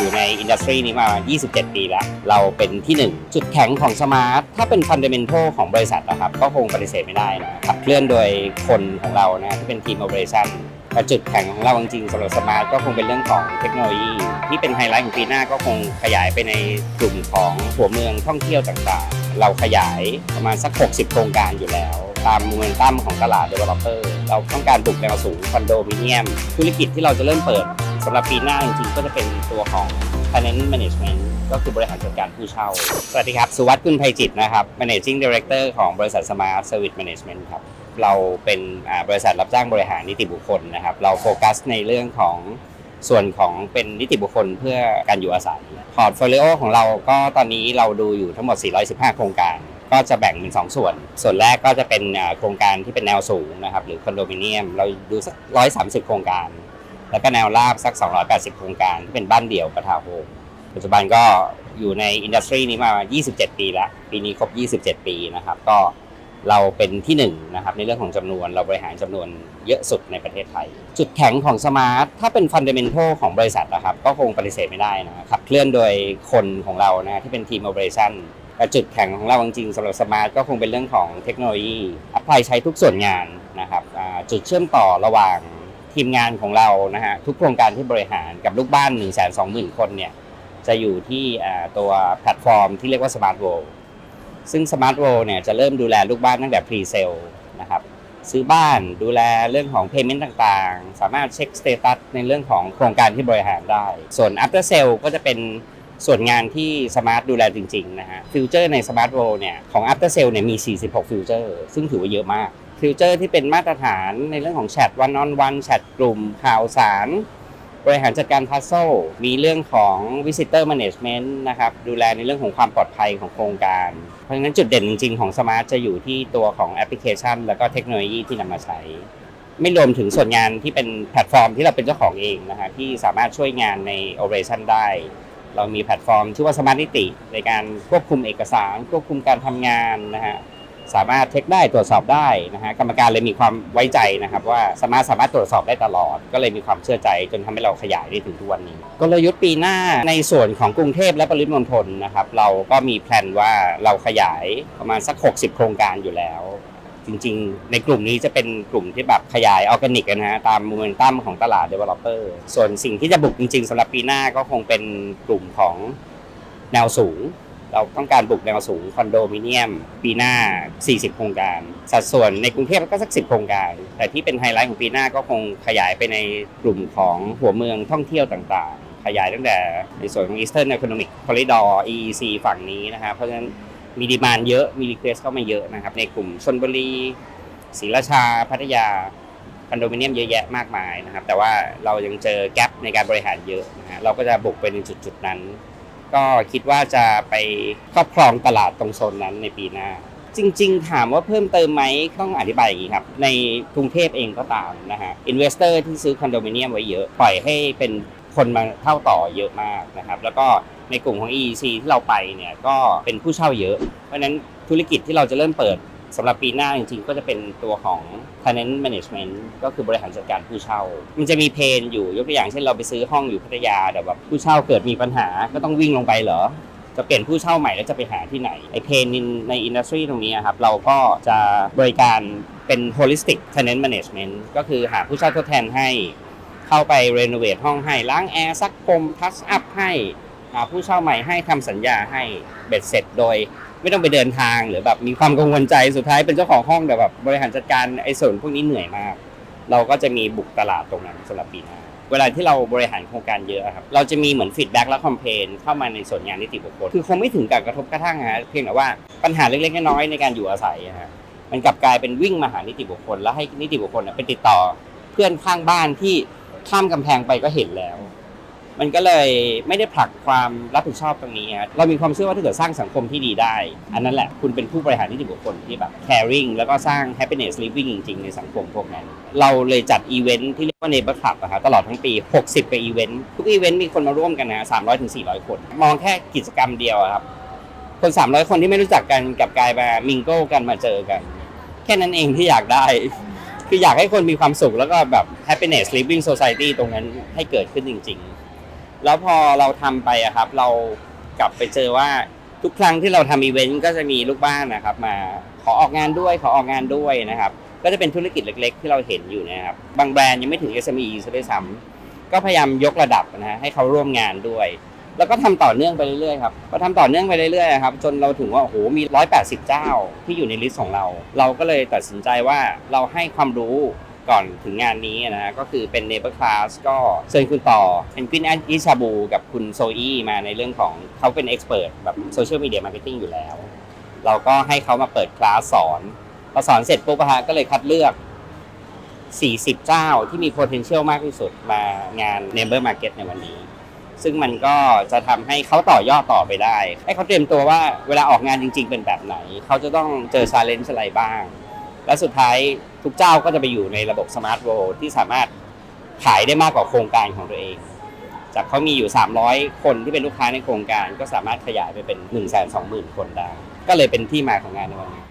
อยู่ในอินดัสทรีนี้มา 27 ปีแล้ว เราเป็นที่หนึ่งจุดแข็งของสมาร์ท ถ้าเป็นฟันเดเมนทัลของบริษัทนะครับ ก็คงปฏิเสธไม่ได้นะขับเคลื่อนโดยคนของเรานะที่เป็นทีมโอเปอเรชั่นแต่จุดแข็งของเราจริงๆสำหรับสมาร์ทก็คงเป็นเรื่องของเทคโนโลยี ที่เป็นไฮไลท์ของปีหน้าก็คงขยายไปในกลุ่มของหัวเมืองท่องเที่ยวต่างๆ เราขยายประมาณสัก 60 โครงการอยู่แล้ว ตามมเมนตัมของตลาด developer เราต้องการปลุกแนวสูงคอนโดมิเนียม ธุรกิจที่เราจะเริ่มเปิด สำหรับปีหน้าจริงๆ ก็จะเป็นตัวของ Tenant Management ก็คือบริหารจัดการผู้เช่า สวัสดีครับ สุวัสดิ์กุลไพจิตนะครับ Managing Director ของบริษัท Smart Service Management ครับ เราเป็นบริษัทรับจ้างบริหารนิติบุคคลนะครับ เราโฟกัสในเรื่องของส่วนของเป็นนิติบุคคลเพื่อการอยู่อาศัย พอร์ตโฟลิโอของเราก็ตอนนี้เราดูอยู่ทั้งหมด 415 โครงการ ก็จะแบ่งเป็น 2 ส่วน ส่วนแรกก็จะเป็นโครงการที่เป็นแนวสูงนะครับ หรือคอนโดมิเนียม เราดูสัก 130 โครงการ แล้วก็แนวราบสัก 280 โครงการที่เป็นบ้านเดี่ยวประทาวน์โฮมปัจจุบันก็อยู่ในอินดัสทรีนี้มา 27 ปีแล้ว ปีนี้ครบ 27 ปีนะครับ ก็เราเป็นที่หนึ่งนะครับในเรื่องของจำนวนเราบริหารจำนวนเยอะสุดในประเทศไทย จุดแข็งของสมาร์ทถ้าเป็นฟันเดเมนทัลของบริษัทนะครับ ก็คงปฏิเสธไม่ได้นะครับขับเคลื่อนโดยคนของเรานะที่เป็นทีมโอเปอเรชั่นแต่จุดแข็งของเราจริงๆสำหรับสมาร์ทก็คงเป็นเรื่องของเทคโนโลยีอัพพลายใช้ทุกส่วนงานนะครับจุดเชื่อมต่อระหว่าง ทีมงานของเรานะฮะทุกโครงการที่บริหารกับลูกบ้าน 1 2 0 0 0 0 คนเนี่ยจะอยู่ที่ตัวแพลตฟอร์มที่เรียกว่า Smart World ซึ่ง Smart World เนี่ยจะเริ่มดูแลลูกบ้านตั้งแต่ Pre-sale นะครับซื้อบ้านดูแลเรื่องของ Payment ต่างๆ สามารถเช็คสเตตัสในเรื่องของโครงการที่บริหารได้ ส่วน After Sale ก็จะเป็นส่วนงานที่ Smart ดูแลจริงๆนะฮะฟิวเจอร์ใน Smart World เนี่ยของ After Sale เนี่ยมี 46 ฟิวเจอร์ ซึ่งถือว่าเยอะมาก ฟิวเจอร์ที่เป็นมาตรฐานในเรื่องของแชท one on one แชทกลุ่มข่าวสาร บริหารจัดการพัซโซมีเรื่องของ Visitor Management นะครับดูแลในเรื่องของความปลอดภัยของโครงการ เพราะฉะนั้นจุดเด่นจริง ๆ ของ Smart จะอยู่ที่ตัวของแอปพลิเคชัน แล้วก็เทคโนโลยีที่นำมาใช้ ไม่รวมถึงส่วนงานที่เป็นแพลตฟอร์มที่เราเป็นเจ้าของเองนะฮะที่สามารถช่วยงานใน Operation ได้เรามีแพลตฟอร์มชื่อว่า Smart นิติในการควบคุมเอกสาร ควบคุมการทำงานนะฮะ สามารถเช็คได้ตรวจสอบได้นะฮะกรรมการเลยมีความไว้ใจนะครับ ว่าสามารถสามารถตรวจสอบได้ตลอด ก็เลยมีความเชื่อใจจนทำให้เราขยายได้ถึงทุกวันนี้ กลยุทธ์ปีหน้าในส่วนของกรุงเทพและปริมณฑลนะครับ เราก็มีแพลนว่าเราขยายประมาณสัก 60 โครงการอยู่แล้วจริงๆ ในกลุ่มนี้จะเป็นกลุ่มที่แบบขยายออร์แกนิกนะฮะตามโมเมนตัมของตลาด developer ส่วนสิ่งที่จะบุกจริงๆสำหรับปีหน้าก็คงเป็นกลุ่มของแนวสูง เราต้องการบุกแนวสูงคอนโดมิเนียม ปีหน้า 40 โครงการ สัดส่วนในกรุงเทพก็สัก 10 โครงการ แต่ที่เป็นไฮไลท์ของปีหน้าก็คงขยายไปในกลุ่มของหัวเมืองท่องเที่ยวต่างๆ ขยายตั้งแต่ในส่วนของ Eastern Economic Corridor EEC ฝั่งนี้นะครับ เพราะฉะนั้นมีดีมานเยอะ มีรีเควสเข้ามาเยอะนะครับ ในกลุ่มชนบุรีศรีราชา พัทยาคอนโดมิเนียมเยอะแยะมากมายนะครับ แต่ว่าเรายังเจอแกลบในการบริหารเยอะนะฮะเราก็จะบุกไปในจุดๆนั้น ก็คิดว่าจะไปครอบครองตลาดตรงโซนนั้นในปีหน้า จริง ๆ ถามว่าเพิ่มเติมไหมต้องอธิบายอย่างนี้ครับ ในกรุงเทพเองก็ตามนะฮะอินเวสเตอร์ที่ซื้อคอนโดมิเนียมไว้เยอะ ปล่อยให้เป็นคนมาเท่าต่อเยอะมากนะครับ แล้วก็ในกลุ่มของ EEC ที่เราไปเนี่ยก็เป็นผู้เช่าเยอะ เพราะนั้นธุรกิจที่เราจะเริ่มเปิด สำหรับปีหน้าจริงๆ ก็จะเป็นตัวของ tenant management ก็คือบริหารจัดการผู้เช่า มันจะมีเพนอยู่ยกตัวอย่างเช่นเราไปซื้อห้องอยู่พัทยาแต่แบบผู้เช่าเกิดมีปัญหาก็ต้องวิ่งลงไปเหรอ จะเปลี่ยนผู้เช่าใหม่แล้วจะไปหาที่ไหนไอเพนในอินดัสทรีตรงนี้ครับเราก็จะบริการเป็น holistic tenant management ก็คือหาผู้เช่าทดแทนให้ เข้าไปรีโนเวทห้องให้ล้างแอร์ซักพรมทัชอัพให้หาผู้เช่าใหม่ให้ทำสัญญาให้เบ็ดเสร็จโดย ไม่ต้องไปเดินทางหรือแบบมีความกังวลใจสุดท้ายเป็นเจ้าของห้องแต่แบบบริหารจัดการไอ้ส่วนพวกนี้เหนื่อยมาก เราก็จะมีบุกตลาดตรงนั้นสำหรับปีหน้าเวลาที่เราบริหารโครงการเยอะครับเราจะมีเหมือนฟีดแบ็กและคอมเพนเข้ามาในส่วนงานนิติบุคคลคือคงไม่ถึงกับกระทบกระทั่งฮะเพียงแต่ว่าปัญหาเล็กๆน้อยๆในการอยู่อาศัยอะฮะมันกลับกลายเป็นวิ่งมาหานิติบุคคล แล้วให้นิติบุคคลเนี่ยไปติดต่อ เพื่อนข้างบ้านที่ข้ามกำแพงไปก็เห็นแล้ว มันก็เลยไม่ได้ผลักความรับผิดชอบตรงนี้ฮะเรามีความเชื่อว่าถ้าเกิดสร้างสังคมที่ดีได้ อันนั้นแหละคุณเป็นผู้บริหารนิติบุคคลที่แบบ caring แล้วก็สร้าง happiness living จริงๆ ในสังคมพวกนั้น เราเลยจัดอีเวนท์ที่เรียกว่า neighbor club อะครับตลอดทั้งปี 60กว่าอีเวนต์ทุกอีเวนต์มีคนมาร่วมกันนะ300ถึง400 คน มองแค่กิจกรรมเดียวครับคน 300 คนที่ไม่รู้จักกันกับกลายมามิงโก้กันมาเจอกัน แค่นั้นเองที่อยากได้ คืออยากให้คนมีความสุขแล้วก็แบบ happiness living society ตรงนั้นให้เกิดขึ้นจริง ๆ แล้วพอเราทำไปอะครับ เรากลับไปเจอว่าทุกครั้งที่เราทำอีเวนต์ก็จะมีลูกบ้านนะครับ มาขอออกงานด้วยขอออกงานด้วยนะครับ ก็จะเป็นธุรกิจเล็ก ๆ ที่เราเห็นอยู่นะครับบางแบรนด์ยังไม่ถึง SME ซะด้วยซ้ำก็พยายามยกระดับนะฮะให้เขาร่วมงานด้วย แล้วก็ทำต่อเนื่องไปเรื่อยๆครับพอทำต่อเนื่องไปเรื่อยๆครับจนเราถึงว่าโอ้โหมี 180 เจ้าที่อยู่ในลิสต์ของเรา เราก็เลยตัดสินใจว่าเราให้ความรู้ ก่อนถึงงานนี้นะฮะก็คือเป็น Neighbor Class ก็เชิญคุณต่อเป็นกินอิชาบูกับคุณโซอี้มาในเรื่องของเขาเป็นเอ็กซ์เพรสแบบโซเชียลมีเดียมาร์เก็ตติ้งอยู่แล้ว เราก็ให้เขามาเปิดคลาสสอนพอสอนเสร็จปุ๊บอะฮะก็เลยคัดเลือก 40 เจ้าที่มี potential มากที่สุดมางาน Neighbor Market ในวันนี้ ซึ่งมันก็จะทำให้เขาต่อยอดต่อไปได้ ให้เขาเตรียมตัวว่าเวลาออกงานจริง ๆ เป็นแบบไหน เขาจะต้องเจอ challenge อะไรบ้าง และสุดท้ายทุกเจ้าก็จะไปอยู่ในระบบสมาร์ทโวลที่สามารถขายได้มากกว่าโครงการของตัวเอง จากเขามีอยู่ 300 คนที่เป็นลูกค้าในโครงการ ก็สามารถขยายไปเป็น 1 2 0 0 0 0 คนได้ ก็เลยเป็นที่มาของงานในวันนี้